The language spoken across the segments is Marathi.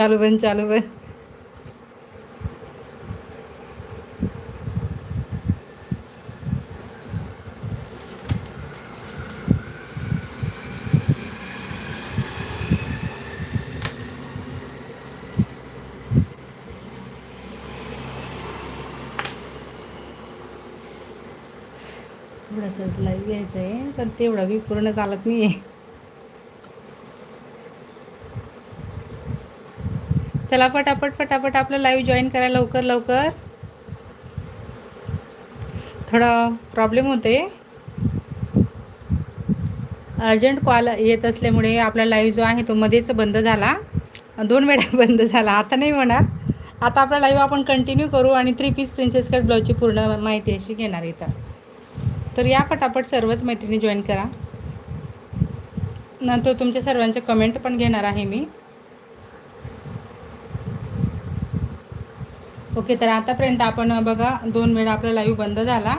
चालू बन चालू बन. थोडंसं लाईव्ह घ्यायचं आहे पण तेवढं बी पूर्ण चालत नाही आहे चला पटापट पटापट आपलं लाईव्ह जॉईन करा लवकर लवकर. थोडा प्रॉब्लेम होते. अर्जंट कॉल येत असल्यामुळे आपला लाईव्ह जो आहे तो मध्येच बंद झाला. दोन वेळा बंद झाला. आता नाही म्हणार आता आपला लाईव्ह आपण कंटिन्यू करू आणि थ्री पीस प्रिन्सेस कट ब्लाऊजची पूर्ण माहिती अशी घेणार इथं. तर या पटापट सर्वच मैत्रिणी जॉईन करा. नंतर तुमच्या सर्वांचे कमेंट पण घेणार आहे मी. ओके तर आतापर्यंत आपण बघा दोन वेळा आपला लाईव्ह बंद झाला.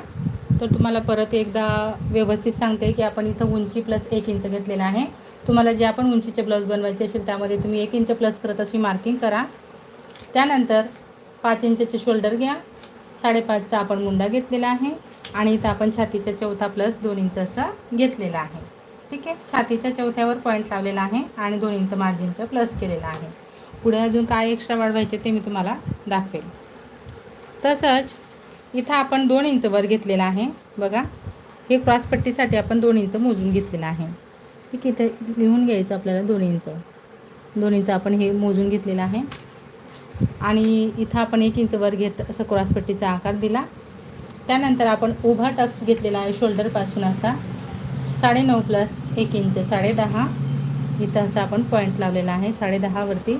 तर तुम्हाला परत एकदा व्यवस्थित सांगते की आपण इथं उंची प्लस एक इंच घेतलेलं आहे. तुम्हाला जे आपण उंचीचे ब्लाऊज बनवायचे असेल त्यामध्ये तुम्ही एक इंच प्लस करत अशी मार्किंग करा. त्यानंतर पाच इंचचे शोल्डर घ्या. साडेपाचचा आपण मुंडा घेतलेला आहे. आणि इथं आपण छातीच्या चौथा प्लस दोन इंच असा घेतलेला आहे. ठीक आहे? छातीच्या चौथ्यावर पॉईंट लावलेला आहे आणि दोन इंच मार्जिनचं प्लस केलेला आहे. पुढे अजून काय एक्स्ट्रा वाढवायचे ते मी तुम्हाला दाखवेल. तसंच इथं आपण दोन इंच वर घेतलेला आहे. बघा हे क्रॉसपट्टीसाठी आपण दोन इंच मोजून घेतलेलं आहे. ठीक इथे लिहून घ्यायचं आपल्याला दोन इंच. दोन इंच आपण हे मोजून घेतलेलं आहे. आणि इथं आपण एक इंच वर घेत असं क्रॉसपट्टीचा आकार दिला. त्यानंतर आपण उभा टक्स घेतलेला आहे शोल्डरपासून असा. साडेनऊ प्लस एक इंच साडेदहा इथं असा आपण पॉईंट लावलेला आहे साडेदहावरती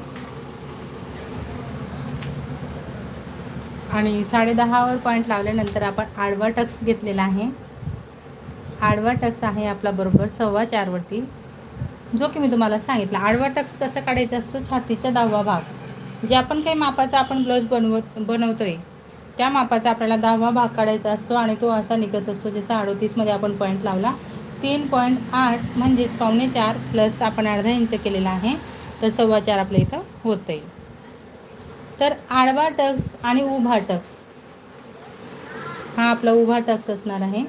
आणि साडेदहावर पॉईंट लावल्यानंतर आपण आडवा टक्स घेतलेला आहे. आडवा टक्स आहे आपला बरोबर सव्वा चारवरती जो की मी तुम्हाला सांगितला आडवा टक्स कसा काढायचा असतो? छातीचा दहावा भाग. जे आपण काही मापाचा आपण ब्लाऊज बनवत बनवतो आहे त्या मापाचा आपल्याला दहावा भाग काढायचा असतो आणि तो असा निघत असतो जसा अडोतीसमध्ये आपण पॉईंट लावला. तीन पॉईंट आठ म्हणजेच पावणे चार प्लस आपण अर्धा इंच केलेला आहे. तर सव्वा चार आपल्या इथं होतं आहे तर आडवा टक्स आणि उभा टक्स. हा आपला उभा टक्स असणार आहे.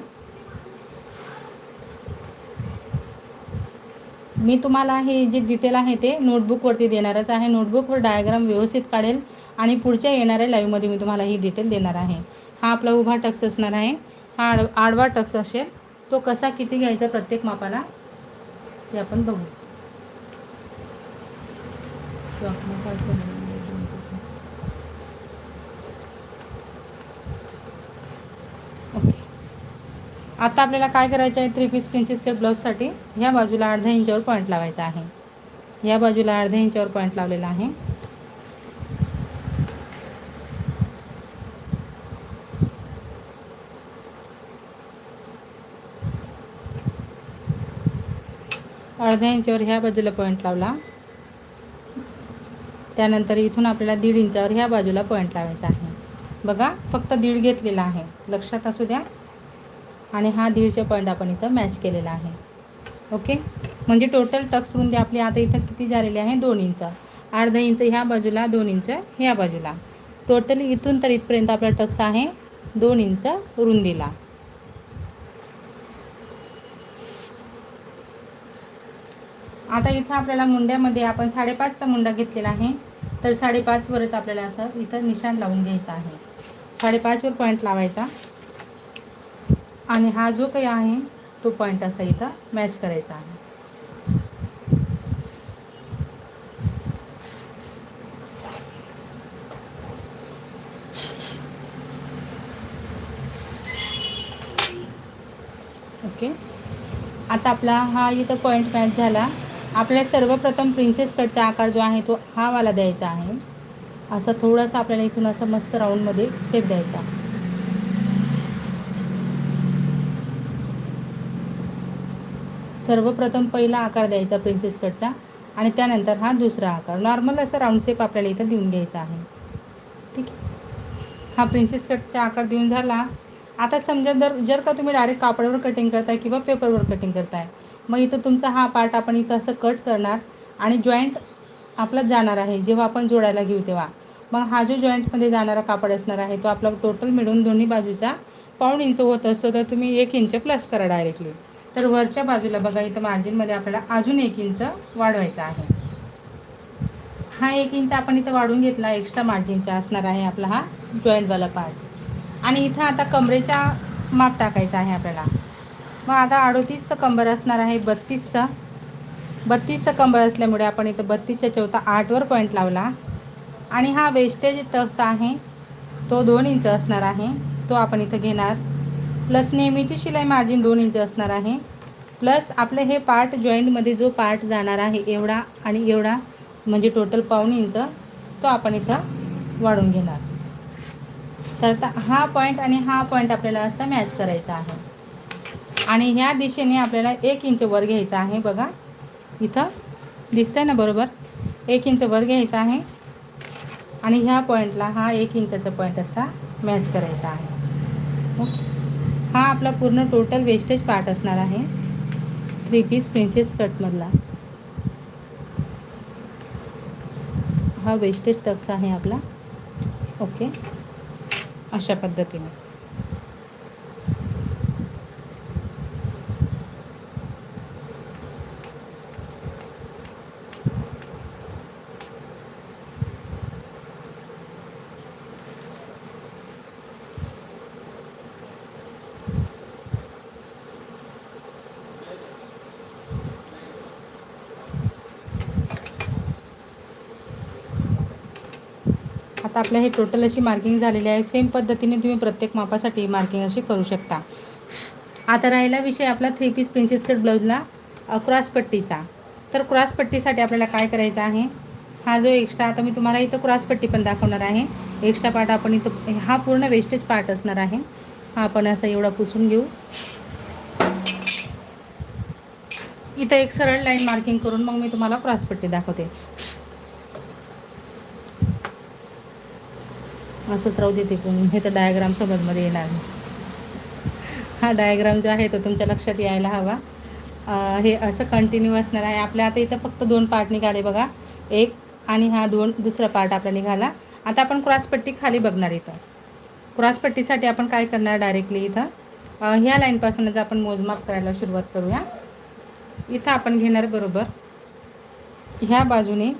मी तुम्हाला हे जे डिटेल आहे ते नोटबुकवरती देणारच आहे. नोटबुकवर डायग्राम व्यवस्थित काढेल आणि पुढच्या येणाऱ्या लाईव्हमध्ये मी तुम्हाला ही डिटेल देणार आहे. हा आपला उभा टक्स असणार आहे. हा आड आडवा टक्स असेल. तो कसा किती घ्यायचा प्रत्येक मापाला ते आपण बघू तो आपण काय करू? ओके आता आपल्याला काय करायचं आहे? थ्री पीस प्रिन्सेस कट ब्लाऊजसाठी ह्या बाजूला अर्ध्या इंचावर पॉईंट लावायचा आहे. या बाजूला अर्ध्या इंचावर पॉईंट लावलेला आहे. अर्ध्या इंचावर ह्या बाजूला पॉईंट लावला. त्यानंतर इथून आपल्याला दीड इंचावर ह्या बाजूला पॉईंट लावायचा आहे. बघा फक्त दीड घेतलेला आहे. लक्षात असू द्या. आणि हा दीडच्या पॉईंट आपण इथं मॅच केलेला आहे. ओके म्हणजे टोटल टक्स रुंदी आपली आता इथं किती झालेली आहे? दोन इंच. अर्धा इंच ह्या बाजूला दोन इंच ह्या बाजूला. टोटल इथून तर इथपर्यंत आपला टक्स आहे दोन इंच रुंदीला. आता इथं आपल्याला मुंड्यामध्ये आपण साडेपाचचा मुंडा घेतलेला आहे. तर साडेपाचवरच आपल्याला असं इथं निशाण लावून घ्यायचं आहे. साडेपाचवर पॉईंट लावायचा. आणि हा जो काही आहे तो पॉईंट असा इथं मॅच करायचा आहे. ओके आता आपला हा इथं पॉईंट मॅच झाला. आपल्याला सर्वप्रथम प्रिन्सेस कटचा आकार जो आहे तो हा वाला द्यायचा आहे. असा थोडासा आपल्याला इथून असं मस्त राऊंडमध्ये स्टेप द्यायचा सर्वप्रथम पहिला आकार द्यायचा प्रिन्सेस कटचा आणि त्यानंतर हा दुसरा आकार. नॉर्मल असा राऊंड शेप आपल्याला इथं देऊन घ्यायचा आहे. ठीक आहे? हा प्रिन्सेस कटचा आकार देऊन झाला. आता समजा जर जर का तुम्ही डायरेक्ट कापडावर कटिंग करताय किंवा पेपरवर कटिंग करताय मग इथं तुमचा हा पार्ट आपण इथं असं कट करणार आणि जॉईंट आपलाच जाणार आहे. जेव्हा आपण जोडायला घेऊ तेव्हा. मग हा जो जॉईंटमध्ये जाणारा कापड असणार आहे तो आपला टोटल मिळून दोन्ही बाजूचा पाऊण इंच होत असतो. तर तुम्ही एक इंच प्लस करा डायरेक्टली तर वरच्या बाजूला बघा इथं मार्जिनमध्ये आपल्याला अजून एक इंच वाढवायचा आहे. हा एक इंच आपण इथं वाढून घेतला एक्स्ट्रा मार्जिनचा असणार आहे आपला हा जॉईंटवाला पार्ट आणि इथं आता कमरेचा माप टाकायचा आहे आपल्याला. मग आता अडोतीसचं कंबर असणार आहे बत्तीसचा. बत्तीसचा कंबर असल्यामुळे आपण इथं बत्तीसच्या चौथा आठवर पॉईंट लावला. आणि हा वेस्टेज टक्स आहे तो दोन इंच असणार आहे तो आपण इथं घेणार. प्लस नेहमीची शिलाई मार्जिन दोन इंच असणार आहे. प्लस आपलं हे पार्ट जॉईंटमध्ये जो पार्ट जाणार आहे एवढा आणि एवढा म्हणजे टोटल पाऊण इंच तो आपण इथं वाढून घेणार. तर आता हा पॉईंट आणि हा पॉईंट आपल्याला असा मॅच करायचा आहे. आणि ह्या दिशेने आपल्याला एक इंच वर घ्यायचा आहे बघा. इथं दिसतंय ना बरोबर? एक इंच वर घ्यायचा आहे. आणि ह्या पॉईंटला हा एक इंचाचा पॉईंट असा मॅच करायचा आहे. ओके. हा आपला पूर्ण टोटल वेस्टेज पार्ट असणार आहे. थ्री पीस प्रिन्सेस कटमधला हा वेस्टेज टक्स आहे आपला. ओके अशा पद्धतीने. आता आपलं हे टोटल अशी मार्किंग झालेली आहे. सेम पद्धतीने तुम्ही प्रत्येक मापासाठी मार्किंग अशी करू शकता. आता राहिला विषय आपला थ्री पीस प्रिन्सेस कट ब्लाऊजला क्रॉस पट्टीचा. तर क्रॉस पट्टीसाठी आपल्याला काय करायचं आहे? हा जो एक्स्ट्रा आता मी तुम्हाला इथं क्रॉस पट्टी पण दाखवणार आहे. एक्स्ट्रा पार्ट आपण इथं हा पूर्ण वेस्टेज पार्ट असणार आहे. हा आपण असा एवढा पुसून घेऊ. इथं एक सरळ लाईन मार्किंग करून मग मी तुम्हाला क्रॉसपट्टी दाखवते. असंच राहू देते पण हे तर डायग्राम समजमध्ये येणार. नाही हा डायग्राम जो आहे तो तुमच्या लक्षात यायला हवा. हे असं कंटिन्यू असणार आहे. आपल्या आता इथं फक्त दोन पार्ट निघाले बघा. एक आणि हा दोन दुसरा पार्ट आपला निघाला. आता आपण क्रॉसपट्टी खाली बघणार इथं. क्रॉसपट्टीसाठी आपण काय करणार डायरेक्टली इथं? ह्या लाईनपासूनच आपण मोजमाप करायला सुरुवात करूया. इथं आपण घेणार बरोबर. ह्या बाजूने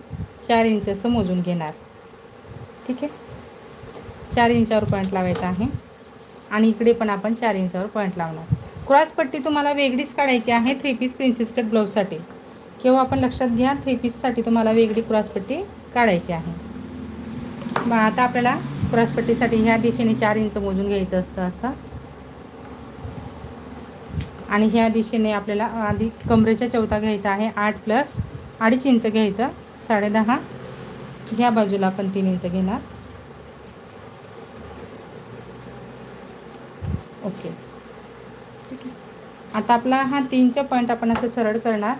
चार इंच असं मोजून घेणार. ठीक आहे? चार इंचावर पॉईंट लावायचा आहे. आणि इकडे पण आपण चार इंचावर पॉईंट लावणार. क्रॉसपट्टी तुम्हाला वेगळीच काढायची आहे थ्री पीस प्रिन्सेस कट ब्लाऊजसाठी किंवा आपण लक्षात घ्या थ्री पीससाठी तुम्हाला वेगळी क्रॉसपट्टी काढायची आहे. मग आता आपल्याला क्रॉसपट्टीसाठी ह्या दिशेने चार इंच मोजून घ्यायचं असतं असं. आणि ह्या दिशेने आपल्याला आधी कमरेच्या चौथा घ्यायचा आहे आठ प्लस अडीच इंच घ्यायचं साडेदहा ह्या बाजूला आपण तीन इंच घेणार. ओके. ठीक आहे आता आपला हा तीनचा पॉईंट आपण असं सरळ करणार.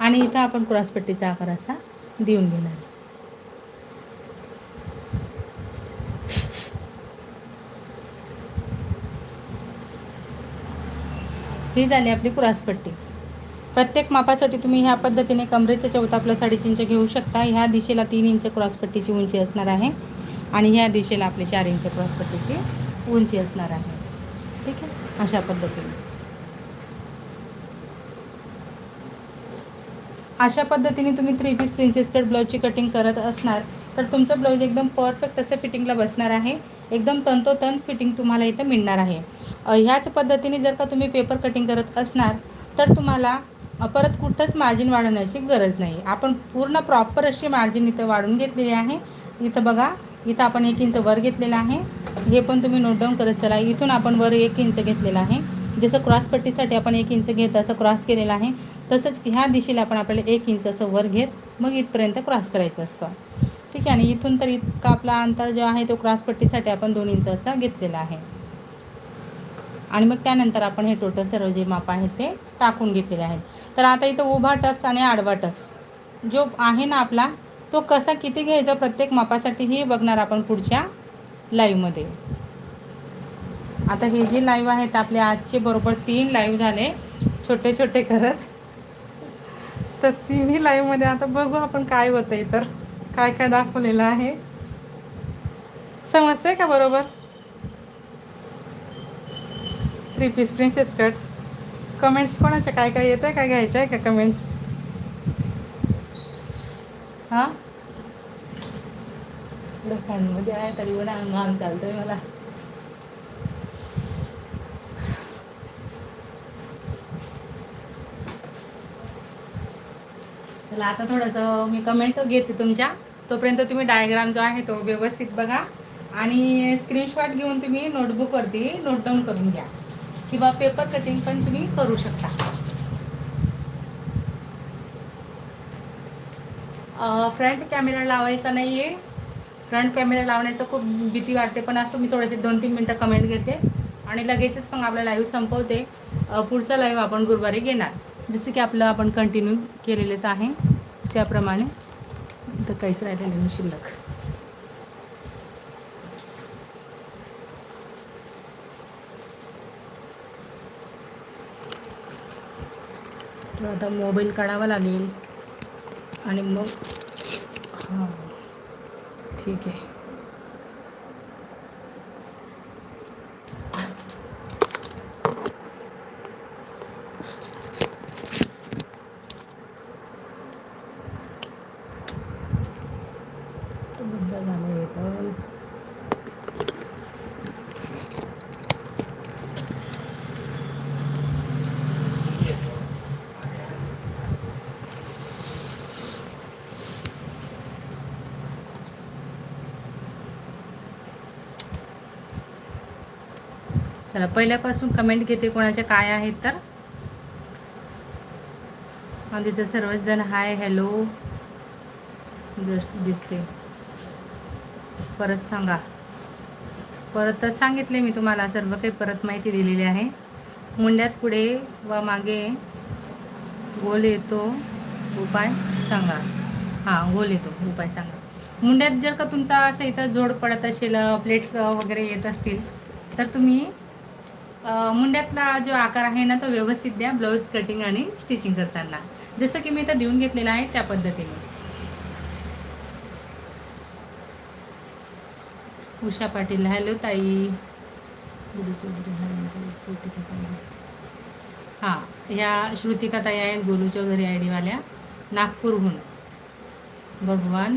आणि इथं आपण क्रॉसपट्टीचा आकार असा देऊन घेणार. ही झाली आपली क्रॉसपट्टी. प्रत्येक मापासाठी तुम्ही ह्या पद्धतीने कमरेच्या चौथा प्लस अडीच इंच घेऊ शकता. ह्या दिशेला तीन इंच क्रॉसपट्टीची उंची असणार आहे. आणि ह्या दिशेला आपले चार इंच क्रॉसपट्टीची उंची असणार आहे. ठीक आहे? अशा पद्धतीने. अशा पद्धतीने तुम्ही थ्री पीस प्रिन्सेस कट ब्लाऊजची कटिंग करत असणार तर तुमचं ब्लाऊज एकदम परफेक्ट असं फिटिंगला बसणार आहे. एकदम तंतोतंत फिटिंग तुम्हाला इथं मिळणार आहे. ह्याच पद्धतीने जर का तुम्ही पेपर कटिंग करत असणार तर तुम्हाला परत कुठंच मार्जिन वाढवण्याची गरज नाही. आपण पूर्ण प्रॉपर अशी मार्जिन इथं वाढून घेतलेली आहे. इथं बघा इथं आपण एक इंच वर घेतलेलं आहे. हे पण तुम्ही नोट डाऊन करत चला. इथून आपण वर एक इंच घेतलेलं आहे. जसं क्रॉस पट्टीसाठी आपण एक इंच घेत असं क्रॉस केलेलं आहे. तसंच ह्या दिशेला आपण आपल्याला एक इंच असं वर घेत मग इथपर्यंत क्रॉस करायचं असतं. ठीक आहे? आणि इथून तर इतका आपला अंतर जो आहे तो क्रॉस पट्टीसाठी आपण दोन इंच असा घेतलेला आहे. आणि मग त्यानंतर आपण हे टोटल सर्व जे माप आहेत ते टाकून घेतलेले आहेत. तर आता इथं उभा टक्स आणि आडवा टक्स. जो आहे ना आपला तो कसा किती घ्यायचा प्रत्येक मापासाठी हे बघणार आपण पुढच्या लाईव्हमध्ये आता हे जे लाईव्ह आहेत आपले आजचे बरोबर तीन लाईव्ह झाले. छोटे छोटे करत. तर तिन्ही लाईव्हमध्ये आता बघू आपण काय होतं आहे तर काय काय दाखवलेलं आहे. समजतंय का बरोबर? Three piece princess cut comments कोणाच्या? काय काय येतं आहे काय घ्यायचं आहे का कमेंट हां? फॅनमध्ये आहे तरी पण अंगाम चालतंय मला. चला आता थोडंसं मी कमेंट घेते तुमच्या. तोपर्यंत तुम्ही डायग्राम जो आहे तो व्यवस्थित बघा. आणि स्क्रीनशॉट घेऊन तुम्ही नोटबुकवरती नोट डाऊन करून घ्या. किंवा पेपर कटिंग पण तुम्ही करू शकता. फ्रंट कॅमेरा लावायचा नाही आहे फ्रंट कॅमेरा लावण्याचं खूप भीती वाटते पण असं मी थोडेसे दोन तीन मिनटं कमेंट घेते. आणि लगेचच मग आपला लाईव्ह संपवते. पुढचा लाईव्ह आपण गुरुवारी घेणार. जसं की आपलं आपण कंटिन्यू केलेलंच आहे. त्याप्रमाणे तर काहीच राहिलेलं नाही शिल्लक. तर आता मोबाईल काढावा लागेल. आणि मग हां. ठीक आहे तो बंद झालं हे तर. चला पहिल्यापासून कमेंट घेते कोणाच्या काय आहेत तर. आणि तिथं सर्वच जण हाय हॅलो जस्ट दिसते. परत सांगा. परत तर सांगितले मी तुम्हाला सर्व काही परत माहिती दिलेली आहे. मुंड्यात पुढे व मागे गोल येतो उपाय सांगा. हां गोल येतो उपाय सांगा. मुंड्यात जर का तुमचा असं इथं जोड पडत असेल प्लेट्स वगैरे येत असतील तर तुम्ही मुंड्यातला जो आकार आहे ना तो व्यवस्थित द्या ब्लाऊज कटिंग आणि स्टिचिंग करताना. जसं की मी इथं देऊन घेतलेलं आहे त्या पद्धतीने. उषा पाटील हॅलो ताई. गुरु चौधरी हॅलो हां ह्या श्रुतिका ताई आहेत गोलू चौधरी आय डीवाल्या नागपूरहून. भगवान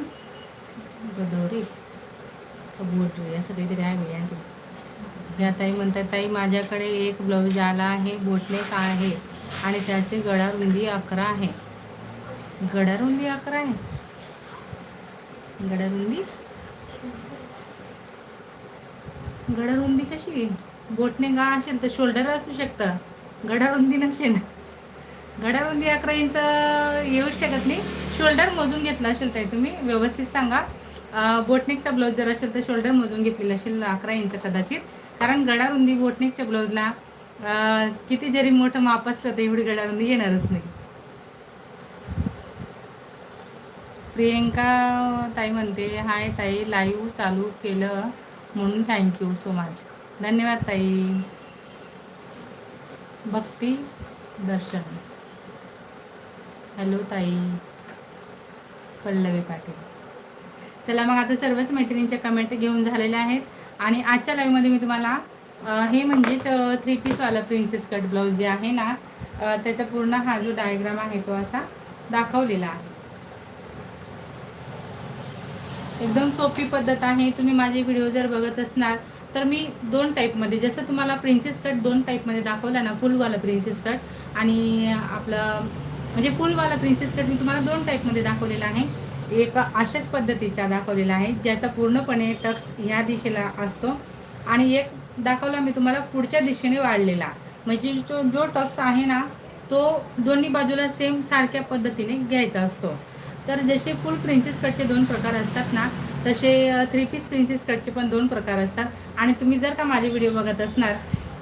गदोरी. कबूटरी असं काहीतरी आहे मी यांचं. ह्या ताई म्हणतात ताई माझ्याकडे एक ब्लाऊज आला आहे बोटनेक आहे आणि त्याची गळा रुंदी अकरा आहे. गळा रुंदी अकरा आहे? गळा रुंदी गळा रुंदी कशी? बोटने गा असेल तर शोल्डर असू शकतं. गळा रुंदी नसेल. गळा रुंदी अकरा इंच येऊच शकत नाही. शोल्डर मोजून घेतला असेल ताई तुम्ही? व्यवस्थित सांगा. बोटनेकचा ब्लाऊज जर असेल तर शोल्डर मोजून घेतलेला असेल अकरा इंच कदाचित. कारण गडारुंदी रुंदी ब्लाऊजला किती जरी मोठं माप असलं तर एवढी गडारुंदी येणारच नाही. प्रियंका ताई म्हणते हाय ताई लाईव्ह चालू केलं म्हणून थँक्यू सो मच धन्यवाद ताई. भक्ती दर्शन. हॅलो ताई. पल्लवी पाटील. चला मग आता सर्वच मैत्रिणींच्या कमेंट घेऊन झालेल्या आहेत. आणि आजच्या लाईव्हमध्ये मी तुम्हाला हे म्हणजेच थ्री पीसवाला प्रिन्सेस कट ब्लाऊज जे आहे ना त्याचा पूर्ण हा जो डायग्राम आहे तो असा दाखवलेला आहे. एकदम सोपी पद्धत आहे. तुम्ही माझे व्हिडिओ जर बघत असणार तर मी दोन टाईपमध्ये जसं तुम्हाला प्रिन्सेस कट दोन टाईपमध्ये दाखवला ना फुलवाला प्रिन्सेस कट आणि आपलं म्हणजे फुलवाला प्रिन्सेस कट मी तुम्हाला दोन टाईपमध्ये दाखवलेला आहे. एक अशाच पद्धतीचा दाखवलेला आहे ज्याचा पूर्णपणे टक्स ह्या दिशेला असतो. आणि एक दाखवला मी तुम्हाला पुढच्या दिशेने वाढलेला. म्हणजे जो जो टक्स आहे ना तो दोन्ही बाजूला सेम सारख्या पद्धतीने घ्यायचा असतो. तर जसे फुल प्रिन्सेस कटचे दोन प्रकार असतात ना तसे थ्री पीस प्रिन्सेस कटचे पण दोन प्रकार असतात. आणि तुम्ही जर का माझे व्हिडिओ बघत असणार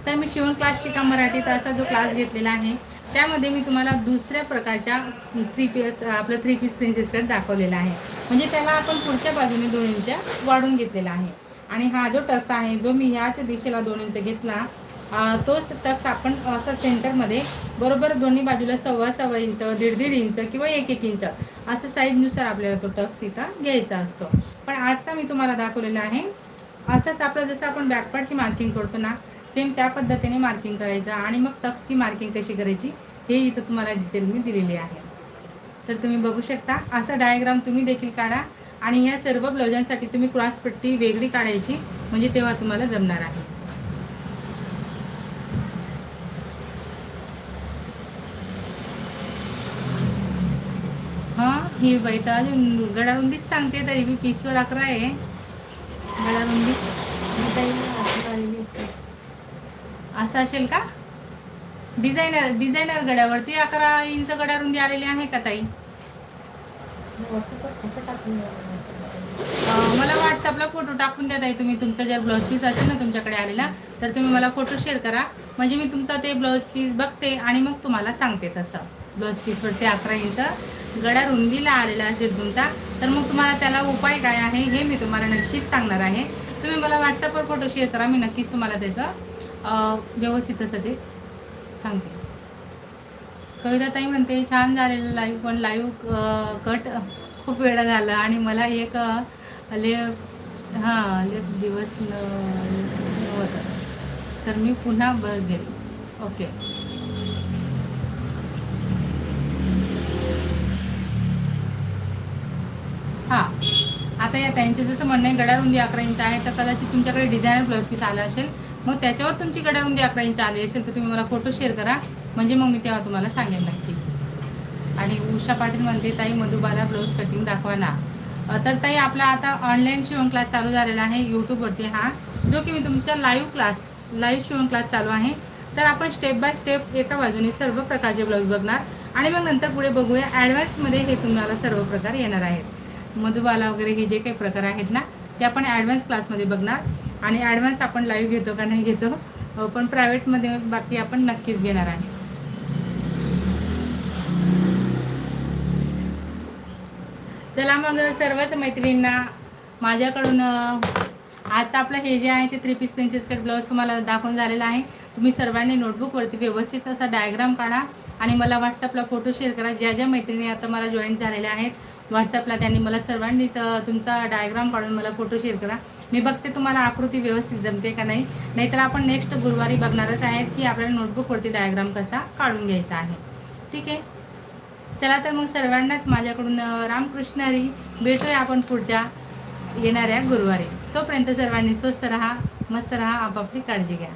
तर मी शिवण क्लास शिका मराठीत असा जो क्लास घेतलेला आहे त्यामध्ये मी तुम्हाला दुसऱ्या प्रकारच्या थ्री पीस आपलं थ्री पीस प्रिन्सेस कट दाखवलेला आहे. म्हणजे त्याला आपण पुढच्या बाजूने दोन इंच वाढून घेतलेला आहे. आणि हा जो टक्स आहे जो मी ह्याच दिशेला दोन इंच घेतला तोच टक्स आपण असं सेंटरमध्ये बरोबर दोन्ही बाजूला सव्वा सव्वा इंच दीड दीड इंच किंवा एक एक इंच असं साईजनुसार आपल्याला तो टक्स इथं घ्यायचा असतो. पण आजचा मी तुम्हाला दाखवलेला आहे असंच आपलं जसं आपण बॅकपार्टची मार्किंग करतो ना सेम त्या पद्धतीने मार्किंग करायचं आणि मग टक्सची मार्किंग कशी करायची हे इथं तुम्हाला डिटेल मी दिलेली आहे. तर तुम्ही बघू शकता असं डायग्राम तुम्ही देखील काढा आणि ह्या सर्व ब्लाउजांसाठी तुम्ही क्रॉसपट्टी वेगळी काढायची म्हणजे तेव्हा तुम्हाला जमणार आहे. हां ही बाई अजून गडारुंदीच सांगते तरी मी पीसवर अकरा आहे. गडारुंदी. असं असेल का? डिझायनर डिझायनर गड्यावरती अकरा इंच गडारुंदी आलेली आहे का ताई? मला व्हॉट्सअपला फोटो टाकून द्या ताई तुम्ही. तुमचा जर ब्लाऊज पीस असेल ना तुमच्याकडे आलेला तर तुम्ही मला फोटो शेअर करा. म्हणजे मी तुमचा ते ब्लाऊज पीस बघते आणि मग तुम्हाला सांगते तसं. ब्लाऊज पीसवरती अकरा इंच गड्या रुंदीला आलेला असेल तुमचा तर मग तुम्हाला त्याला उपाय काय आहे हे मी तुम्हाला नक्कीच सांगणार आहे. तुम्ही मला व्हॉट्सअपवर फोटो शेअर करा. मी नक्कीच तुम्हाला त्याचं व्यवस्थित असं ते सांगते. कविता ताई म्हणते छान झालेलं लाईव्ह पण लाईव्ह कट खूप वेळा झालं आणि मला एक अ, ले हां लेप दिवस न नव्हतं. तर मी पुन्हा बघेल. ओके. हां. आता या त्यांचं जसं म्हणणं आहे गडारुंदी अकरा इंच आहे तर कदाचित तुमच्याकडे डिझायनर ब्लाऊज पीस आला असेल मग त्याच्यावर तुमची गडारुंदी अकरा इंच आली असेल तर तुम्ही मला फोटो शेअर करा. म्हणजे मग मी तेव्हा तुम्हाला सांगेन नक्कीच. आणि उषा पाटील म्हणते ताई मधुबाला ब्लाऊज कटिंग दाखवा ना. तर ताई आपला आता ऑनलाईन शिवण क्लास चालू झालेला आहे. यूट्यूबवरती हा जो की मी तुमचा लाईव्ह क्लास लाईव्ह शिवण क्लास चालू आहे. तर आपण स्टेप बाय स्टेप एका बाजूने सर्व प्रकारचे ब्लाऊज बघणार. आणि मग नंतर पुढे बघूया ॲडव्हान्समध्ये हे तुम्हाला सर्व प्रकार येणार आहेत. मधुबाला वगैरे हे जे काही प्रकार आहेत ना ते आपण ॲडव्हान्स क्लासमध्ये बघणार. आणि ॲडव्हान्स आपण लाईव्ह घेतो का नाही घेतो. पण प्रायव्हेटमध्ये बाकी आपण नक्कीच घेणार आहे. चला मग सर्वच मैत्रिणींना माझ्याकडून अ, आजचं आपलं हे जे आहे ते three piece princess cut blouse तुम्हाला दाखवून झालेलं आहे. तुम्ही सर्वांनी नोटबुकवरती व्यवस्थित असा डायग्राम काढा आणि मला व्हॉट्सअपला फोटो शेअर करा. ज्या ज्या मैत्रिणी आता मला जॉईन झालेल्या आहेत व्हॉट्सअपला त्यांनी मला सर्वांनीच तुमचा डायग्राम काढून मला फोटो शेअर करा. मी बघते तुम्हाला आकृती व्यवस्थित जमते का नाही. नाहीतर आपण नेक्स्ट गुरुवारी बघणारच आहेत की आपल्याला नोटबुकवरती डायग्राम कसा काढून घ्यायचा आहे. ठीक आहे? चला तर मग सर्वांनाच माझ्याकडून अ, रामकृष्ण हरी भेटूया आपण पुढच्या येणाऱ्या गुरुवारी. तोपर्यंत सर्वांनी स्वस्त राहा मस्त राहा आपापली काळजी घ्या.